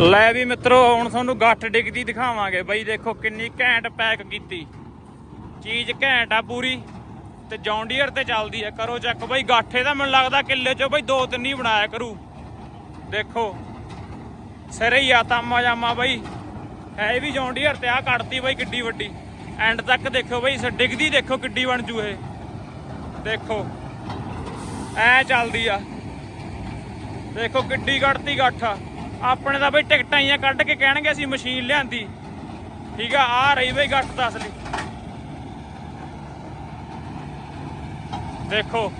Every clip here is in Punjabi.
ਲੈ ਵੀ ਮਿੱਤਰੋ, ਹੁਣ ਤੁਹਾਨੂੰ ਗੱਠ ਡਿੱਗਦੀ ਦਿਖਾਵਾਂਗੇ। ਬਈ ਦੇਖੋ ਕਿੰਨੀ ਘੈਂਟ ਪੈਕ ਕੀਤੀ। ਚੀਜ਼ ਘੈਂਟ ਆ ਪੂਰੀ ਤੇ ਜੌਂਡੀਅਰ ਤੇ ਚੱਲਦੀ ਆ। ਕਰੋ ਚੈੱਕ ਬਈ ਗਾਠੇ ਦਾ ਮੈਨੂੰ ਲੱਗਦਾ ਕਿੱਲੇ ਚੋਂ ਬਈ ਦੋ ਤਿੰਨ ਹੀ ਬਣਾਇਆ ਕਰੂ। ਦੇਖੋ, ਸਿਰੇ ਹੀ ਆ ਤਾਮਾ ਜਾਮਾ ਬਈ। ਹੈ ਵੀ ਜੌਂਡੀਅਰ ਤੇ ਆ ਕੱਢਤੀ ਬਈ ਕਿੱਡੀ ਵੱਡੀ। ਐਂਡ ਤੱਕ ਦੇਖੋ ਬਈ ਡਿੱਗਦੀ ਦੇਖੋ ਕਿੱਡੀ ਬਣ ਜੂ ਇਹ। ਦੇਖੋ, ਐ ਚੱਲਦੀ ਆ। ਦੇਖੋ ਕਿੱਡੀ ਕੱਢਤੀ ਗੱਠ ਆਪਣੇ ਦਾ ਬਈ ਟਿਕਟਾਂ ਹੀ ਕੱਢ ਕੇ ਕਹਿਣਗੇ ਅਸੀਂ ਮਸ਼ੀਨ ਲਿਆਂਦੀ। ਠੀਕ ਆ ਆ ਰਹੀ ਬਈ ਗੱਠ ਤਾਂ ਅਸਲੀ ਦੇਖੋ,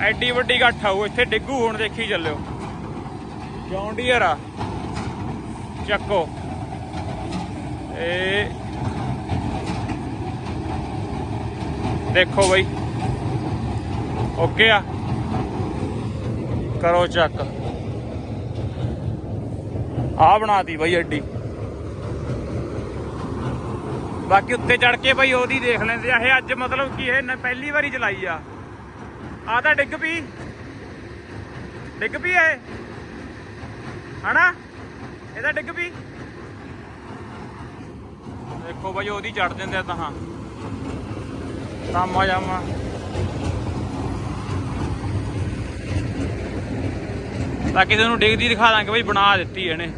ਐਡੀ ਵੱਡੀ ਗੱਠ ਆਊ ਇੱਥੇ ਡਿੱਗੂ ਹੁਣ ਦੇਖੀ ਚੱਲਿਓ। ਜੌਂਡੀਅਰ ਆ। ਚੱਕੋ। ਇਹ ਦੇਖੋ ਬਈ। ਓਕੇ ਆ। ਕਰੋ ਚੱਕ। ਆ ਬਣਾਤੀ ਬਾਈ ਐਡੀ। ਬਾਕੀ ਉੱਤੇ ਚੜ ਕੇ ਬਈ ਉਹਦੀ ਦੇਖ ਲੈਂਦੇ ਆ। ਇਹ ਅੱਜ ਮਤਲਬ ਕਿ ਇਹ ਪਹਿਲੀ ਵਾਰੀ ਚਲਾਈ ਆ। ਆ ਤਾਂ ਡਿੱਗ ਪਈ। ਡਿੱਗ ਪਈ ਇਹ। ਹਨਾ? ਇਹ ਡਿੱਗ ਪਈ। ਦੇਖੋ ਬਾਈ ਉਹਦੀ ਚੜ ਦਿੰਦੇ ਆ ਤਾਂ। ਤਾਮਾ ਜਾਮਾ। ਤਾਂ ਕਿਸੇ ਨੂੰ ਡਿੱਗਦੀ ਦਿਖਾ ਦਾਂਗੇ ਬਈ, ਬਣਾ ਦਿੱਤੀ ਇਹਨੇ।